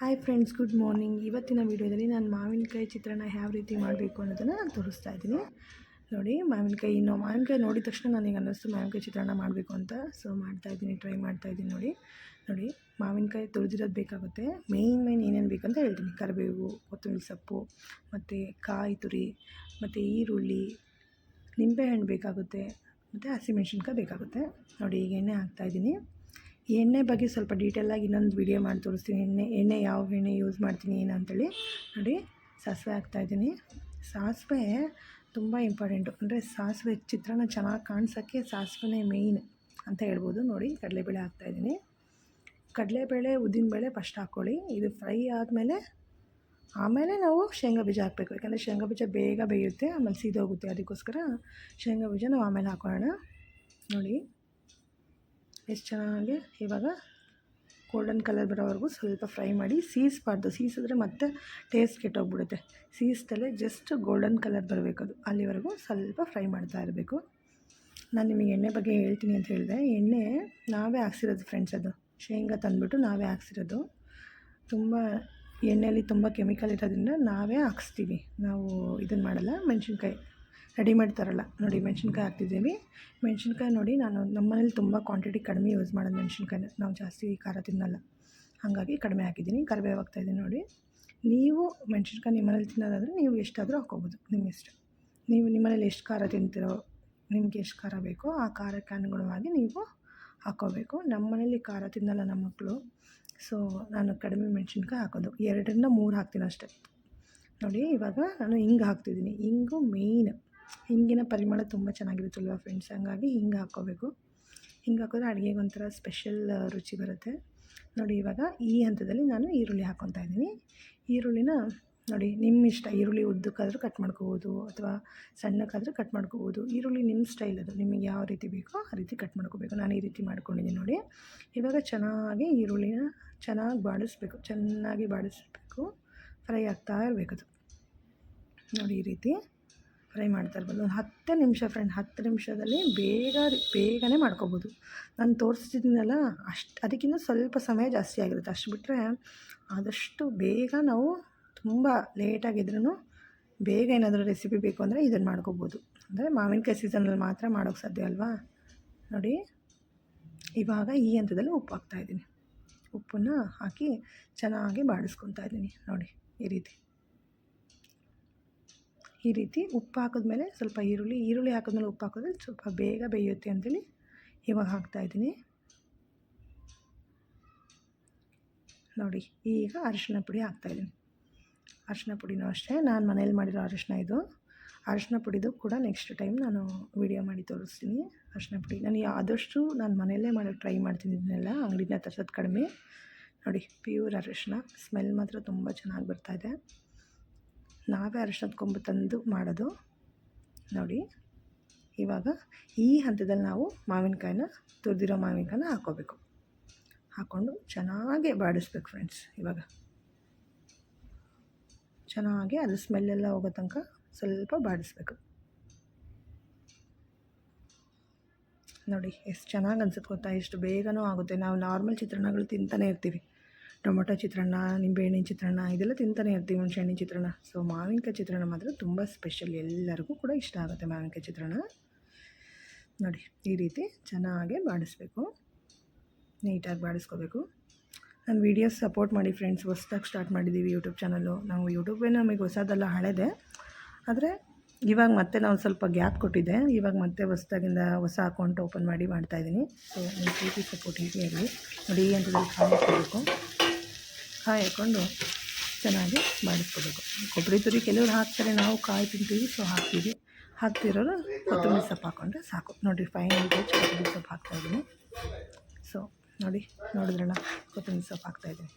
Hi friends good morning ಇವತ್ತಿನ ವೀಡಿಯೋದಲ್ಲಿ ನಾನು ಮಾವಿನಕಾಯಿ ಚಿತ್ರಾನ್ನ ಯಾವ ರೀತಿ ಮಾಡಬೇಕು ಅನ್ನೋದನ್ನು ನಾನು ತೋರಿಸ್ತಾ ಇದ್ದೀನಿ. ನೋಡಿ, ಮಾವಿನಕಾಯಿ ಇನ್ನು ಮಾವಿನಕಾಯಿ ನೋಡಿದ ತಕ್ಷಣ ನನಗೆ ಅನ್ನಿಸ್ತು ಮಾವಿನಕಾಯಿ ಚಿತ್ರಾನ್ನ ಮಾಡಬೇಕು ಅಂತ. ಸೊ ಮಾಡ್ತಾಯಿದ್ದೀನಿ ಟ್ರೈ ಮಾಡ್ತಾ ಇದ್ದೀನಿ ನೋಡಿ. ನೋಡಿ, ಮಾವಿನಕಾಯಿ ತುರಿದಿರೋದು ಬೇಕಾಗುತ್ತೆ. ಮೇಯ್ನ್ ಮೇಯ್ನ್ ಏನೇನು ಬೇಕಂತ ಹೇಳ್ತೀನಿ. ಕರಿಬೇವು, ಕೊತ್ತಂಬರಿ ಸೊಪ್ಪು, ಮತ್ತು ಕಾಯಿ ತುರಿ, ಮತ್ತು ಈರುಳ್ಳಿ, ನಿಂಬೆಹಣ್ಣು ಬೇಕಾಗುತ್ತೆ, ಮತ್ತು ಹಸಿಮೆಣ್ಸಿನ್ಕಾಯಿ ಬೇಕಾಗುತ್ತೆ. ನೋಡಿ, ಈಗ ಎಣ್ಣೆ ಹಾಕ್ತಾಯಿದ್ದೀನಿ ಎಣ್ಣೆ ಬಗ್ಗೆ ಸ್ವಲ್ಪ ಡೀಟೇಲಾಗಿ ಇನ್ನೊಂದು ವಿಡಿಯೋ ಮಾಡಿ ತೋರಿಸ್ತೀನಿ. ಎಣ್ಣೆ ಎಣ್ಣೆ ಯಾವ ಎಣ್ಣೆ ಯೂಸ್ ಮಾಡ್ತೀನಿ ಏನು ಅಂತೇಳಿ. ನೋಡಿ, ಸಾಸಿವೆ ಹಾಕ್ತಾಯಿದ್ದೀನಿ ಸಾಸಿವೆ ತುಂಬ ಇಂಪಾರ್ಟೆಂಟು ಅಂದರೆ ಸಾಸಿವೆ ಚಿತ್ರನ ಚೆನ್ನಾಗಿ ಕಾಣಿಸೋಕ್ಕೆ ಸಾಸಿವೆನೇ ಮೇಯ್ನ್ ಅಂತ ಹೇಳ್ಬೋದು. ನೋಡಿ, ಕಡಲೆಬೇಳೆ ಹಾಕ್ತಾಯಿದ್ದೀನಿ ಕಡಲೆಬೇಳೆ, ಉದ್ದಿನಬೇಳೆ ಫಸ್ಟ್ ಹಾಕ್ಕೊಳ್ಳಿ. ಇದು ಫ್ರೈ ಆದಮೇಲೆ, ಆಮೇಲೆ ನಾವು ಶೇಂಗಾ ಬೀಜ ಹಾಕಬೇಕು. ಯಾಕಂದರೆ ಶೇಂಗಾ ಬೀಜ ಬೇಗ ಬೇಯುತ್ತೆ, ಆಮೇಲೆ ಸೀದೋಗುತ್ತೆ. ಅದಕ್ಕೋಸ್ಕರ ಶೇಂಗಾ ಬೀಜ ನಾವು ಆಮೇಲೆ ಹಾಕ್ಕೊಳ್ಳೋಣ ನೋಡಿ. ಎಷ್ಟು ಚೆನ್ನಾಗಿ ಇವಾಗ ಗೋಲ್ಡನ್ ಕಲರ್ ಬರೋವರೆಗೂ ಸ್ವಲ್ಪ ಫ್ರೈ ಮಾಡಿ ಸೀಸ್ಬಾರ್ದು ಸೀಸಿದ್ರೆ ಮತ್ತೆ ಟೇಸ್ಟ್ ಕೆಟ್ಟೋಗ್ಬಿಡುತ್ತೆ ಸೀಸ್ದಲ್ಲೇ ಜಸ್ಟ್ ಗೋಲ್ಡನ್ ಕಲರ್ ಬರಬೇಕು ಅದು. ಅಲ್ಲಿವರೆಗೂ ಸ್ವಲ್ಪ ಫ್ರೈ ಮಾಡ್ತಾ ಇರಬೇಕು. ನಾನು ನಿಮಗೆ ಎಣ್ಣೆ ಬಗ್ಗೆ ಹೇಳ್ತೀನಿ ಅಂತ ಹೇಳಿದೆ. ಎಣ್ಣೆ ನಾವೇ ಹಾಕ್ಸಿರೋದು ಫ್ರೆಂಡ್ಸ್ ಅದು. ಶೇಂಗಾ ತಂದುಬಿಟ್ಟು ನಾವೇ ಹಾಕ್ಸಿರೋದು. ತುಂಬ ಎಣ್ಣೆಯಲ್ಲಿ ತುಂಬ ಕೆಮಿಕಲ್ ಇರೋದ್ರಿಂದ ನಾವೇ ಹಾಕ್ಸ್ತೀವಿ. ನಾವು ಇದನ್ನು ಮಾಡಲ್ಲ, ಮೆಣಸಿನ್ಕಾಯಿ. ರೆಡಿಮೇಡ್ ಮಾಡ್ತಾರಲ್ಲ. ನೋಡಿ ಮೆಣಸಿನ್ಕಾಯಿ ಹಾಕ್ತಿದ್ದೀವಿ. ಮೆಣಸಿನ್ಕಾಯಿ ನೋಡಿ ನಾನು ನಮ್ಮ ಮನೇಲಿ ತುಂಬ ಕ್ವಾಂಟಿಟಿ ಕಡಿಮೆ ಯೂಸ್ ಮಾಡೋದು ಮೆಣಸಿನ್ಕಾಯಿನ. ನಾವು ಜಾಸ್ತಿ ಖಾರ ತಿನ್ನಲ್ಲ. ಹಾಗಾಗಿ ಕಡಿಮೆ ಹಾಕಿದ್ದೀನಿ. ಕರಿಬೇವು ಹಾಕ್ತಾಯಿದ್ದೀನಿ ನೋಡಿ. ನೀವು ಮೆಣಸಿನ್ಕಾಯಿ ನಿಮ್ಮ ಮನೇಲಿ ತಿನ್ನೋದಾದರೆ ನೀವು ಎಷ್ಟಾದರೂ ಹಾಕ್ಕೋಬೋದು. ನಿಮ್ಮ ಇಷ್ಟ. ನೀವು ನಿಮ್ಮ ಮನೇಲಿ ಎಷ್ಟು ಖಾರ ತಿಂತೀರೋ, ನಿಮಗೆ ಎಷ್ಟು ಖಾರ ಬೇಕೋ ಆ ಖಾರಕ್ಕೆ ಅನುಗುಣವಾಗಿ ನೀವು ಹಾಕ್ಕೋಬೇಕು. ನಮ್ಮ ಮನೇಲಿ ಖಾರ ತಿನ್ನಲ್ಲ ನಮ್ಮ ಮಕ್ಕಳು ಸೊ ನಾನು ಕಡಿಮೆ ಮೆಣಸಿನ್ಕಾಯಿ ಹಾಕೋದು. ಎರಡರಿಂದ ಮೂರು ಹಾಕ್ತೀನಿ ಅಷ್ಟೇ. ನೋಡಿ ಇವಾಗ ನಾನು ಹಿಂಗೆ ಹಾಕ್ತಿದ್ದೀನಿ. ಹಿಂಗು ಮೇಯ್ನ್ ಹಿಂಗಿನ ಪರಿಮಳ ತುಂಬ ಚೆನ್ನಾಗಿರುತ್ತಲ್ವ ಫ್ರೆಂಡ್ಸ್ ಹಂಗಾಗಿ ಹಿಂಗೆ ಹಾಕ್ಕೋಬೇಕು ಹಿಂಗೆ ಹಾಕಿದ್ರೆ ಅಡುಗೆಗೆ ಒಂಥರ ಸ್ಪೆಷಲ್ ರುಚಿ ಬರುತ್ತೆ. ನೋಡಿ ಇವಾಗ ಈ ಹಂತದಲ್ಲಿ ನಾನು ಈರುಳ್ಳಿ ಹಾಕ್ಕೊತಾ ಇದ್ದೀನಿ. ಈರುಳ್ಳಿನ ನೋಡಿ ನಿಮ್ಮ ಇಷ್ಟ, ಈರುಳ್ಳಿ ಉದ್ದಕ್ಕಾದರೂ ಕಟ್ ಮಾಡ್ಕೋಬೋದು ಅಥವಾ ಸಣ್ಣಕ್ಕಾದರೂ ಕಟ್ ಮಾಡ್ಕೋಬೋದು. ಈರುಳ್ಳಿ ನಿಮ್ಮ ಸ್ಟೈಲ್ ಅದು, ನಿಮಗೆ ಯಾವ ರೀತಿ ಬೇಕೋ ಆ ರೀತಿ ಕಟ್ ಮಾಡ್ಕೋಬೇಕು. ನಾನು ಈ ರೀತಿ ಮಾಡ್ಕೊಂಡಿದ್ದೀನಿ ನೋಡಿ. ಇವಾಗ ಚೆನ್ನಾಗಿ ಈರುಳ್ಳಿನ ಚೆನ್ನಾಗಿ ಬಾಡಿಸ್ಬೇಕು ಚೆನ್ನಾಗಿ ಬಾಡಿಸ್ಬೇಕು. ಫ್ರೈ ಆಗ್ತಾ ಇರಬೇಕದು ನೋಡಿ ಈ ರೀತಿ. ಫ್ರೈ ಮಾಡ್ತಾ ಇರ್ಬೋದು. ಒಂದು ಹತ್ತು ನಿಮಿಷ ಫ್ರೆಂಡ್ ಹತ್ತು ನಿಮಿಷದಲ್ಲಿ ಬೇಗ ಬೇಗನೆ ಮಾಡ್ಕೋಬೋದು. ನಾನು ತೋರಿಸ್ತಿದ್ದೀನಲ್ಲ ಅಷ್ಟು, ಅದಕ್ಕಿಂತ ಸ್ವಲ್ಪ ಸಮಯ ಜಾಸ್ತಿ ಆಗಿರುತ್ತೆ. ಅಷ್ಟು ಬಿಟ್ಟರೆ ಆದಷ್ಟು ಬೇಗ ನಾವು ತುಂಬ ಲೇಟಾಗಿದ್ರೂ ಬೇಗ ಏನಾದರೂ ರೆಸಿಪಿ ಬೇಕು ಅಂದರೆ ಇದನ್ನು ಮಾಡ್ಕೋಬೋದು. ಅಂದರೆ ಮಾವಿನಕಾಯಿ ಸೀಸನಲ್ಲಿ ಮಾತ್ರ ಮಾಡೋಕ್ಕೆ ಸಾಧ್ಯ ಅಲ್ವಾ? ನೋಡಿ, ಇವಾಗ ಈ ಹಂತದಲ್ಲಿ ಉಪ್ಪು ಹಾಕ್ತಾಯಿದ್ದೀನಿ ಉಪ್ಪನ್ನು ಹಾಕಿ ಚೆನ್ನಾಗಿ ಬಾಡಿಸ್ಕೊತಾ ಇದ್ದೀನಿ. ನೋಡಿ, ಈ ರೀತಿ. ಈ ರೀತಿ ಉಪ್ಪು ಹಾಕಿದ್ಮೇಲೆ ಸ್ವಲ್ಪ ಈರುಳ್ಳಿ ಈರುಳ್ಳಿ ಹಾಕಿದ್ಮೇಲೆ ಉಪ್ಪು ಹಾಕಿದ್ರೆ ಸ್ವಲ್ಪ ಬೇಗ ಬೇಯುತ್ತೆ ಅಂತೇಳಿ ಇವಾಗ ಹಾಕ್ತಾಯಿದ್ದೀನಿ ನೋಡಿ, ಈಗ ಅರಿಶಿನ ಪುಡಿ ಹಾಕ್ತಾಯಿದ್ದೀನಿ ಅರಿಶಿನ ಪುಡಿನೂ ಅಷ್ಟೇ, ನಾನು ಮನೇಲಿ ಮಾಡಿರೋ ಅರಿಶಿನ ಇದು. ಅರಿಶಿನ ಪುಡಿದು ಕೂಡ ನೆಕ್ಸ್ಟ್ ಟೈಮ್ ನಾನು ವಿಡಿಯೋ ಮಾಡಿ ತೋರಿಸ್ತೀನಿ ಅರಿಶಿನ ಪುಡಿ. ನಾನು ಆದಷ್ಟು ನಾನು ಮನೆಯಲ್ಲೇ ಮಾಡಿ ಟ್ರೈ ಮಾಡ್ತೀನಿ ಇದನ್ನೆಲ್ಲ, ಅಂಗಡಿನ ತರ್ಸೋದು ಕಡಿಮೆ. ನೋಡಿ ಪ್ಯೂರ್ ಅರಿಶಿನ ಸ್ಮೆಲ್ ಮಾತ್ರ ತುಂಬ ಚೆನ್ನಾಗಿ ಬರ್ತಾಯಿದೆ ನಾವೇ ಅರಿಶಿನದ ಕೊಂಬು ತಂದು ಮಾಡೋದು. ನೋಡಿ, ಇವಾಗ ಈ ಹಂತದಲ್ಲಿ ನಾವು ಮಾವಿನಕಾಯಿನ ತುರಿದಿರೋ ಮಾವಿನಕಾಯಿನ ಹಾಕ್ಕೋಬೇಕು. ಹಾಕ್ಕೊಂಡು ಚೆನ್ನಾಗೆ ಬಾಡಿಸ್ಬೇಕು ಫ್ರೆಂಡ್ಸ್ ಇವಾಗ. ಚೆನ್ನಾಗಿ ಅದು ಸ್ಮೆಲ್ಲೆಲ್ಲ ಹೋಗೋ ತನಕ ಸ್ವಲ್ಪ ಬಾಡಿಸ್ಬೇಕು. ನೋಡಿ, ಎಷ್ಟು ಚೆನ್ನಾಗಿ ಅನ್ಸುತ್ತೆ ಗೊತ್ತಾ? ಎಷ್ಟು ಬೇಗನೂ ಆಗುತ್ತೆ. ನಾವು ನಾರ್ಮಲ್ ಚಿತ್ರಾನ್ನಗಳು ತಿಂತಾನೆ ಇರ್ತೀವಿ. ಟೊಮೊಟೊ ಚಿತ್ರಾನ್ನ ನಿಂಬೆಹಣ್ಣಿನ ಚಿತ್ರಾನ್ನ ಇದೆಲ್ಲ ತಿಂತಾನೆ ಇರ್ತೀವಿ ಹುಣಸೆಹಣ್ಣಿನ ಚಿತ್ರಾನ್ನ. ಸೊ ಮಾವಿನಕಾಯಿ ಚಿತ್ರಾನ್ನ ಮಾತ್ರ ತುಂಬ ಸ್ಪೆಷಲ್ ಎಲ್ಲರಿಗೂ ಕೂಡ ಇಷ್ಟ ಆಗುತ್ತೆ ಮಾವಿನಕಾಯಿ ಚಿತ್ರಾನ್ನ. ನೋಡಿ, ಈ ರೀತಿ ಚೆನ್ನಾಗೆ ಬಾಡಿಸ್ಬೇಕು. ನೀಟಾಗಿ ಬಾಡಿಸ್ಕೋಬೇಕು. ನಾನು ವೀಡಿಯೋಸ್ ಸಪೋರ್ಟ್ ಮಾಡಿ ಫ್ರೆಂಡ್ಸ್ ಹೊಸ್ದಾಗಿ ಸ್ಟಾರ್ಟ್ ಮಾಡಿದ್ದೀವಿ ಯೂಟ್ಯೂಬ್ ಚಾನಲ್ಲು ನಾವು ಯೂಟ್ಯೂಬೇ ನಮಗೆ ಹೊಸದೆಲ್ಲ ಹಳೆದೆ. ಆದರೆ, ಇವಾಗ ಮತ್ತೆ ನಾವು ಸ್ವಲ್ಪ ಗ್ಯಾಪ್ ಕೊಟ್ಟಿದ್ದೆ ಇವಾಗ ಮತ್ತೆ ಹೊಸ್ದಾಗಿಂದ ಹೊಸ ಅಕೌಂಟ್ ಓಪನ್ ಮಾಡಿ ಮಾಡ್ತಾಯಿದ್ದೀನಿ ಸೊ ನಿಮ್ಮ ಪ್ರೀತಿ ಸಪೋರ್ಟ್ ಹೀಗೆ ಇರಲಿ. ನೋಡಿ ಅಂತ ಹಂತದಲ್ಲಿ ಕಾಯಿ ಹಾಕ್ಕೋಬೇಕು ಕಾಯಿ ಹಾಕ್ಕೊಂಡು ಚೆನ್ನಾಗಿ ಮಾಡಿಸ್ಕೋಬೇಕು. ಕೊಬ್ಬರಿ ತುರಿ ಕೆಲವರು ಹಾಕ್ತಾರೆ, ನಾವು ಕಾಯಿ ತಿಂತೀವಿ ಸೊ ಹಾಕ್ತೀವಿ. ಹಾಕ್ತಿರೋರು ಕೊತ್ತಂಬರಿ ಸೊಪ್ಪು ಹಾಕ್ಕೊಂಡ್ರೆ ಸಾಕು. ನೋಡಿ ಫೈನಲ್ ರೇಜ್ ಕೊತ್ತಂಬರಿ ಸೊಪ್ಪು ಹಾಕ್ತಾಯಿದ್ದೀನಿ ಸೊ ನೋಡಿ, ನೋಡಿದ್ರಲ್ಲ, ಕೊತ್ತಂಬರಿ ಸೊಪ್ಪು ಹಾಕ್ತಾಯಿದ್ದೀನಿ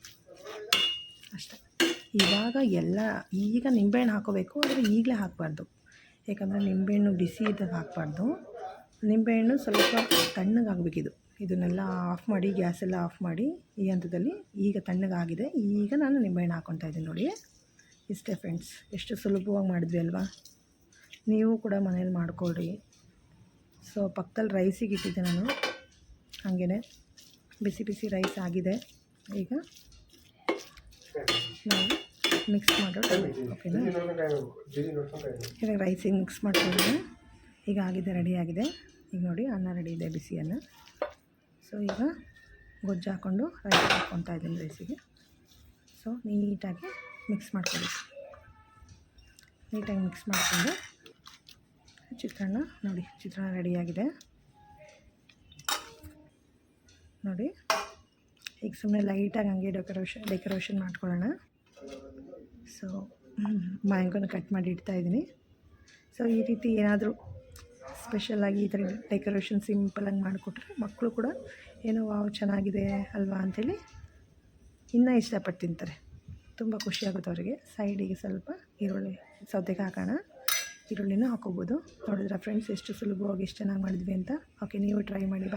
ಅಷ್ಟೇ. ಇವಾಗ ಎಲ್ಲ, ಈಗ ನಿಂಬೆಹಣ್ಣು ಹಾಕೋಬೇಕು, ಆದರೆ ಈಗಲೇ ಹಾಕಬಾರ್ದು. ಯಾಕಂದರೆ ನಿಂಬೆಹಣ್ಣು ಬಿಸಿ ಇದ್ದಾಗ ಹಾಕಬಾರ್ದು. ನಿಂಬೆಹಣ್ಣು ಸ್ವಲ್ಪ ತಣ್ಣಗಾಗಬೇಕಿದು. ಇದನ್ನೆಲ್ಲ ಆಫ್ ಮಾಡಿ, ಗ್ಯಾಸೆಲ್ಲ ಆಫ್ ಮಾಡಿ ಈ ಹಂತದಲ್ಲಿ ಈಗ ತಣ್ಣಗಾಗಿದೆ. ಈಗ ನಾನು ನಿಂಬೆಹಣ್ಣು ಹಾಕ್ಕೊತಾ ಇದ್ದೀನಿ ನೋಡಿ. ಇಷ್ಟೇ ಫ್ರೆಂಡ್ಸ್ ಎಷ್ಟು ಸುಲಭವಾಗಿ ಮಾಡಿದ್ವಿ ಅಲ್ವಾ? ನೀವು ಕೂಡ ಮನೇಲಿ ಮಾಡ್ಕೊಳ್ರಿ. ಸೊ ಪಕ್ಕದಲ್ಲಿ ರೈಸಿಗೆ ಇಟ್ಟಿದ್ದೆ ನಾನು. ಹಾಗೇ ಬಿಸಿ ಬಿಸಿ ರೈಸ್ ಆಗಿದೆ. ಈಗ ನಾವು ಮಿಕ್ಸ್ ಮಾಡೋಣ. ಓಕೆನಾ ರೈಸಿಗೆ ಮಿಕ್ಸ್ ಮಾಡ್ಕೊಂಡಿದ್ದೆ ಈಗ ಆಗಿದೆ ರೆಡಿ ಆಗಿದೆ. ಈಗ ನೋಡಿ ಅನ್ನ ರೆಡಿ ಇದೆ, ಬಿಸಿ ಅನ್ನ. ಸೊ, ಈಗ ಗೊಜ್ಜು ಹಾಕ್ಕೊಂಡು ರೈಸ್ ಹಾಕ್ಕೊತಾ ಇದ್ದೀನಿ ರೈಸಿಗೆ ಸೊ, ನೀಟಾಗಿ ಮಿಕ್ಸ್ ಮಾಡ್ಕೊಳ್ಳಿ. ನೀಟಾಗಿ ಮಿಕ್ಸ್ ಮಾಡಿಕೊಂಡು ಚಿತ್ರಾನ್ನ ನೋಡಿ, ಚಿತ್ರಾನ್ನ ರೆಡಿಯಾಗಿದೆ ನೋಡಿ, ಈಗ ಸುಮ್ಮನೆ ಲೈಟಾಗಿ ಹಂಗೆ ಡೆಕೋರೇಷನ್ ಡೆಕೋರೇಷನ್ ಮಾಡ್ಕೊಳ್ಳೋಣ. ಸೊ ಮ್ಯಾಂಗೋನ ಕಟ್ ಮಾಡಿ ಇಡ್ತಾಯಿದ್ದೀನಿ ಸೊ ಈ ರೀತಿ ಏನಾದರೂ ಸ್ಪೆಷಲಾಗಿ ಈ ಥರ ಡೆಕೋರೇಷನ್ ಸಿಂಪಲಾಗಿ ಮಾಡಿಕೊಟ್ರೆ ಮಕ್ಕಳು ಕೂಡ ಏನೋ ವಾವ್ ಚೆನ್ನಾಗಿದೆ ಅಲ್ವಾ ಅಂಥೇಳಿ ಇನ್ನೂ ಇಷ್ಟಪಟ್ಟು ತಿಂತಾರೆ. ತುಂಬ ಖುಷಿಯಾಗುತ್ತೆ ಅವರಿಗೆ. ಸೈಡಿಗೆ ಸ್ವಲ್ಪ ಈರುಳ್ಳಿ ಸೌತೆಗೆ ಹಾಕೋಣ. ಈರುಳ್ಳಿನೂ ಹಾಕೋಬೋದು. ನೋಡಿದ್ರೆ ಫ್ರೆಂಡ್ಸ್ ಎಷ್ಟು ಸುಲಭವಾಗಿ ಎಷ್ಟು ಚೆನ್ನಾಗಿ ಮಾಡಿದ್ವಿ ಅಂತ. ಓಕೆ ನೀವು ಟ್ರೈ ಮಾಡಿ.